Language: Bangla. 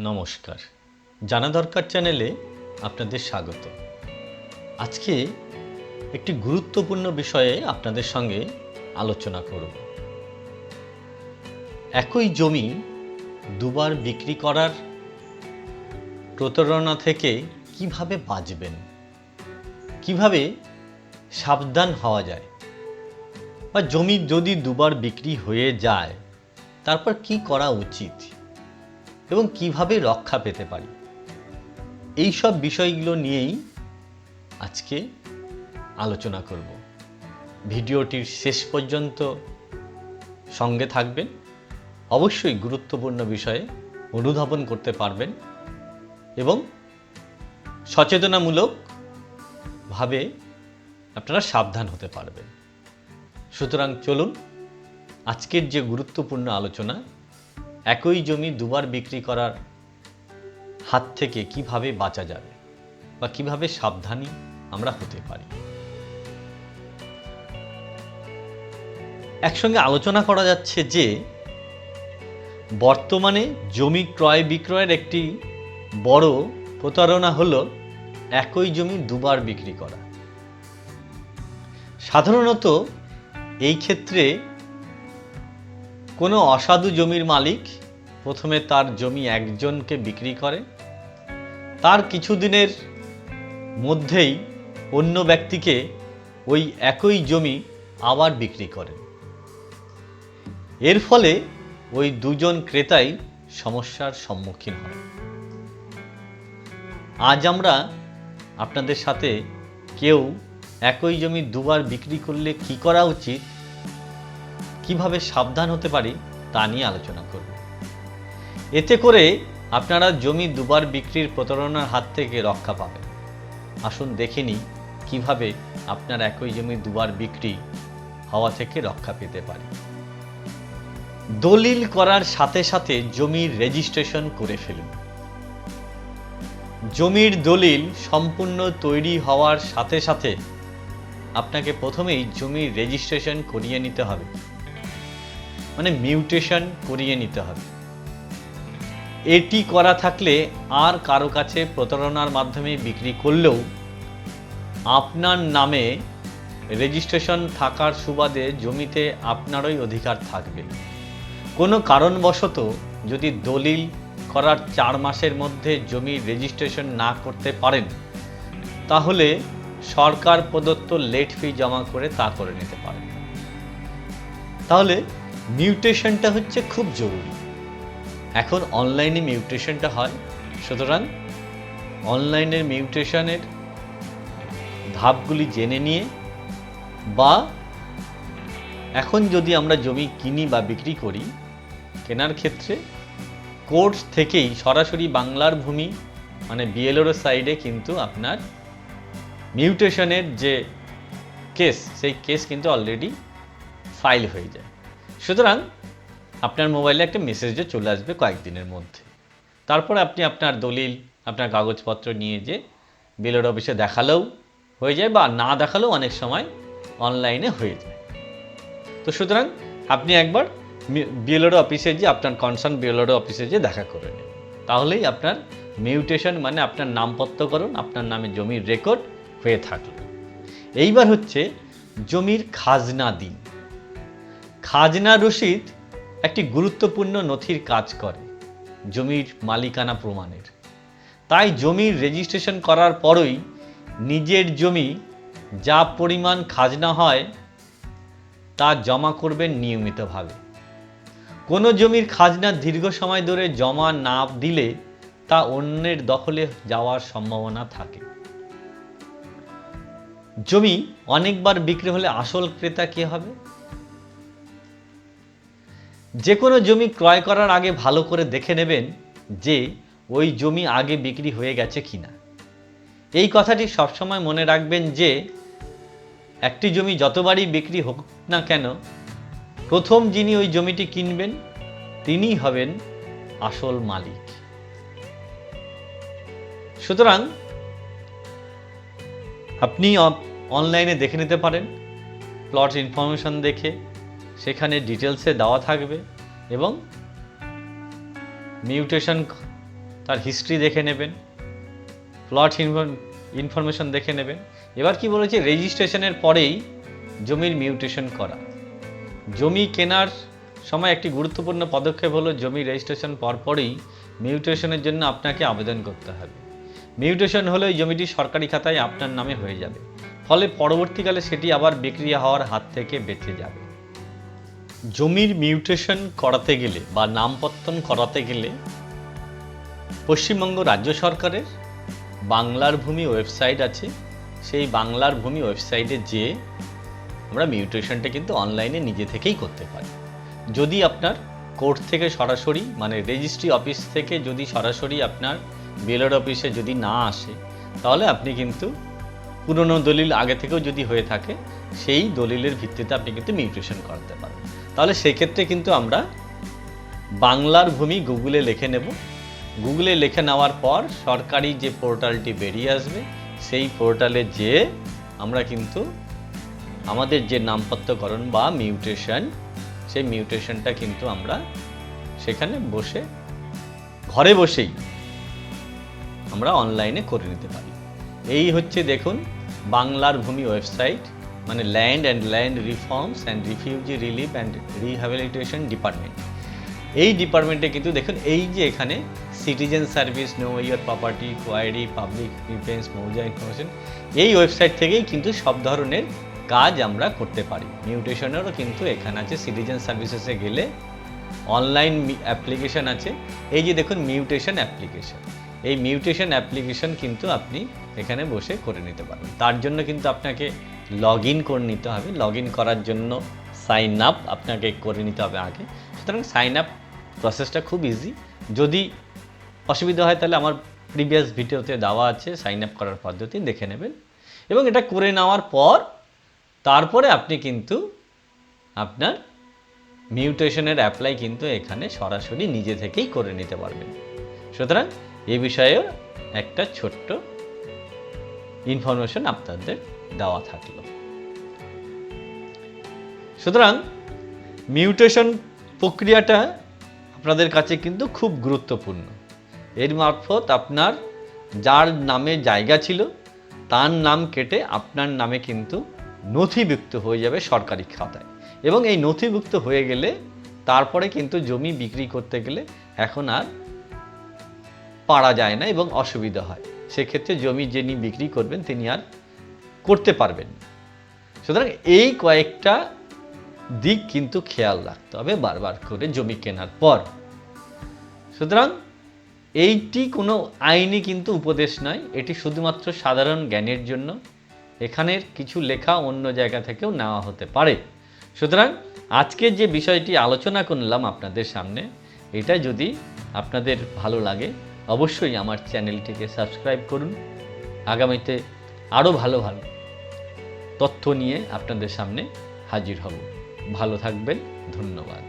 নমস্কার। জানা দরকার চ্যানেলে আপনাদের স্বাগত। আজকে একটি গুরুত্বপূর্ণ বিষয়ে আপনাদের সঙ্গে আলোচনা করব। একই জমি দুবার বিক্রি করার প্রতারণা থেকে কীভাবে বাঁচবেন? কীভাবে সাবধান হওয়া যায়? বা জমি যদি দুবার বিক্রি হয়ে যায়, তারপর কি করা উচিত? এবং কীভাবে রক্ষা পেতে পারি। এই সব বিষয়গুলো নিয়েই আজকে আলোচনা করব। ভিডিওটির শেষ পর্যন্ত সঙ্গে থাকবেন। অবশ্যই গুরুত্বপূর্ণ বিষয়ে অনুধাবন করতে পারবেন এবং সচেতনামূলকভাবে আপনারা সাবধান হতে পারবেন। সুতরাং চলুন, আজকের যে গুরুত্বপূর্ণ আলোচনা একই জমি দুবার বিক্রি করার হাত থেকে কীভাবে বাঁচা যাবে বা কীভাবে সাবধানী আমরা হতে পারি? একসঙ্গে আলোচনা করা যাচ্ছে যে, বর্তমানে জমি ক্রয় বিক্রয়ের একটি বড় প্রতারণা হল একই জমি দুবার বিক্রি করা। সাধারণত এই ক্ষেত্রে কোনো অসাধু জমির মালিক প্রথমে তার জমি একজনকে বিক্রি করে। তার কিছুদিনের মধ্যেই অন্য ব্যক্তিকে ওই একই জমি আবার বিক্রি করেন এর ফলে ওই দুজন ক্রেতাই সমস্যার সম্মুখীন হয়। আজ আমরা আপনাদের সাথে কেউ একই জমি দুবার বিক্রি করলে কি করা উচিত, কীভাবে সাবধান হতে পারি তা নিয়ে আলোচনা করব। এতে করে আপনারা জমি দুবার বিক্রির প্রতারণার হাত থেকে রক্ষা পাবেন। আসুন দেখে নিই কীভাবে আপনার একই জমি দুবার বিক্রি হওয়া থেকে রক্ষা পেতে পারে। দলিল করার সাথে সাথে জমির রেজিস্ট্রেশন করে ফেলুন। জমির দলিল সম্পূর্ণ তৈরি হওয়ার সাথে সাথে আপনাকে প্রথমেই জমির রেজিস্ট্রেশন করিয়ে নিতে হবে। মানে মিউটেশন করিয়ে নিতে হবে। এটি করা থাকলে আর কারও কাছে প্রতারণার মাধ্যমে বিক্রি করলেও আপনার নামে রেজিস্ট্রেশন থাকার সুবাদে জমিতে আপনারই অধিকার থাকবে। কোনো কারণবশত যদি দলিল করার চার মাসের মধ্যে জমির রেজিস্ট্রেশন না করতে পারেন, তাহলে সরকার প্রদত্ত লেট ফি জমা করে তা করে নিতে পারেন। তাহলে মিউটেশনটা হচ্ছে খুব জরুরি। এখন অনলাইনে মিউটেশনটা হয়। সুতরাং অনলাইনের মিউটেশনের ধাপগুলি জেনে নিয়ে বা এখন যদি আমরা জমি কিনি বা বিক্রি করি, কেনার ক্ষেত্রে কোর্ট থেকেই সরাসরি বাংলার ভূমি মানে বিএলওর সাইডে কিন্তু আপনার মিউটেশনের যে কেস সেই কেস কিন্তু অলরেডি ফাইল হয়ে যায়। সুতরাং আপনার মোবাইলে একটা মেসেজও চলে আসবে কয়েকদিনের মধ্যে। তারপর আপনি আপনার দলিল, আপনার কাগজপত্র নিয়ে যে বিএলওর অফিসে দেখালেও হয়ে যায় বা না দেখালেও অনেক সময় অনলাইনে হয়ে যায়। তো সুতরাং আপনি একবার বিএলওর অফিসে যে আপনার কনসার্ন বিএলওর অফিসে যে দেখা করে নেন। তাহলেই আপনার মিউটেশন মানে আপনার নামপত্রকরণ আপনার নামে জমির রেকর্ড হয়ে থাকল। এইবার হচ্ছে জমির খাজনা দিন। খাজনা রসিদ একটি গুরুত্বপূর্ণ নথির কাজ করে জমির মালিকানা প্রমাণের। তাই জমির রেজিস্ট্রেশন করার পরই নিজের জমি যা পরিমাণ খাজনা হয় তা জমা করবেন নিয়মিতভাবে। কোনো জমির খাজনা দীর্ঘ সময় ধরে জমা না দিলে তা অন্যের দখলে যাওয়ার সম্ভাবনা থাকে। জমি অনেকবার বিক্রি হলে আসল ক্রেতা কে হবে? যে কোনো জমি ক্রয় করার আগে ভালো করে দেখে নেবেন যে ওই জমি আগে বিক্রি হয়ে গেছে কিনা। এই কথাটি সবসময় মনে রাখবেন যে একটি জমি যতবারই বিক্রি হোক না কেন, প্রথম যিনি ওই জমিটি কিনবেন তিনিই হবেন আসল মালিক। সুতরাং আপনি অনলাইনে দেখে নিতে পারেন প্লট ইনফরমেশন দেখে সেখানে ডিটেলসে দেওয়া থাকবে এবং মিউটেশন তার হিস্ট্রি দেখে নেবেন, প্লট ইনফরমেশন দেখে নেবেন। এবার কি বলেছে, রেজিস্ট্রেশনের পরেই জমির মিউটেশন করা। জমি কেনার সময় একটি গুরুত্বপূর্ণ পদক্ষেপ হলো, জমি রেজিস্ট্রেশন পরপরই মিউটেশনের জন্য আপনাকে আবেদন করতে হবে। মিউটেশন হলে ওই জমিটি সরকারি খাতায় আপনার নামে হয়ে যাবে। ফলে পরবর্তীকালে সেটি আবার বিক্রি হওয়ার হাত থেকে বেঁচে যাবে। জমির মিউটেশন করাতে গেলে বা নামপত্তন করাতে গেলে পশ্চিমবঙ্গ রাজ্য সরকারের বাংলার ভূমি ওয়েবসাইট আছে। সেই বাংলার ভূমি ওয়েবসাইটে যেয়ে আমরা মিউটেশনটা কিন্তু অনলাইনে নিজে থেকেই করতে পারি। যদি আপনার কোর্ট থেকে সরাসরি মানে রেজিস্ট্রি অফিস থেকে যদি সরাসরি আপনার বিএলআর অফিসে যদি না আসে, তাহলে আপনি কিন্তু পুরনো দলিল আগে থেকেও যদি হয়ে থাকে, সেই দলিলের ভিত্তিতে আপনি কিন্তু মিউটেশন করাতে পারেন তাহলে সেক্ষেত্রে কিন্তু আমরা বাংলার ভূমি গুগলে লিখে নেব। গুগলে লিখে নেওয়ার পর সরকারি যে পোর্টালটি বেরিয়ে আসবে, সেই পোর্টালে যেয়ে আমরা কিন্তু আমাদের যে নামপত্রকরণ বা মিউটেশন, সেই মিউটেশনটা কিন্তু আমরা সেখানে বসে, ঘরে বসেই আমরা অনলাইনে করে নিতে পারি। এই হচ্ছে দেখুন বাংলার ভূমি ওয়েবসাইট। মানে land and land reforms and refugee relief and rehabilitation department এই ডিপার্টমেন্টে কিন্তু দেখুন, এই যে এখানে citizen service know your property query public defence mouza information এই ওয়েবসাইট থেকেই কিন্তু সব ধরনের কাজ আমরা করতে পারি। মিউটেশনেরও কিন্তু এখানে আছে সিটিজেন সার্ভিসেসে গেলে অনলাইন অ্যাপ্লিকেশন আছে। এই যে দেখুন মিউটেশন অ্যাপ্লিকেশন এই মিউটেশন অ্যাপ্লিকেশন কিন্তু আপনি এখানে বসে করে নিতে পারবেন। তার জন্য কিন্তু আপনাকে লগ ইন করে নিতে হবে। লগ ইন করার জন্য সাইন আপ আপনাকে করে নিতে হবে আগে। সুতরাং সাইন আপ প্রসেসটা খুব ইজি যদি অসুবিধা হয় তাহলে আমার প্রিভিয়াস ভিডিওতে দেওয়া আছে সাইন আপ করার পদ্ধতি, দেখে নেবেন। এবং এটা করে নেওয়ার পর তারপরে আপনি কিন্তু আপনার মিউটেশনের অ্যাপ্লাই কিন্তু এখানে সরাসরি নিজে থেকেই করে নিতে পারবেন। সুতরাং এ বিষয়েও একটা ছোট্ট ইনফরমেশন আপনাদের দেওয়া থাকল। সুতরাং মিউটেশন প্রক্রিয়াটা আপনাদের কাছে কিন্তু খুব গুরুত্বপূর্ণ। এর মারফত আপনার যার নামে জায়গা ছিল, তার নাম কেটে আপনার নামে কিন্তু নথিভুক্ত হয়ে যাবে সরকারি খাতায়। এবং এই নথিভুক্ত হয়ে গেলে তারপরে কিন্তু জমি বিক্রি করতে গেলে এখন আর পারা যায় না এবং অসুবিধা হয়। সেক্ষেত্রে জমি যিনি বিক্রি করবেন, তিনি আর করতে পারবেন। সুতরাং এই কয়েকটা দিক কিন্তু খেয়াল রাখতে হবে বারবার করে জমি কেনার পর। সুতরাং এইটি কোনো আইনি কিন্তু উপদেশ নয়, এটি শুধুমাত্র সাধারণ জ্ঞানের জন্য। এখানের কিছু লেখা অন্য জায়গা থেকেও নেওয়া হতে পারে। সুতরাং আজকের যে বিষয়টি আলোচনা করলাম আপনাদের সামনে, এটা যদি আপনাদের ভালো লাগে, অবশ্যই আমার চ্যানেলটিকে সাবস্ক্রাইব করুন। আগামীতে আরও ভালো ভালো তথ্য নিয়ে আপনাদের সামনে হাজির হব। ভালো থাকবেন ধন্যবাদ।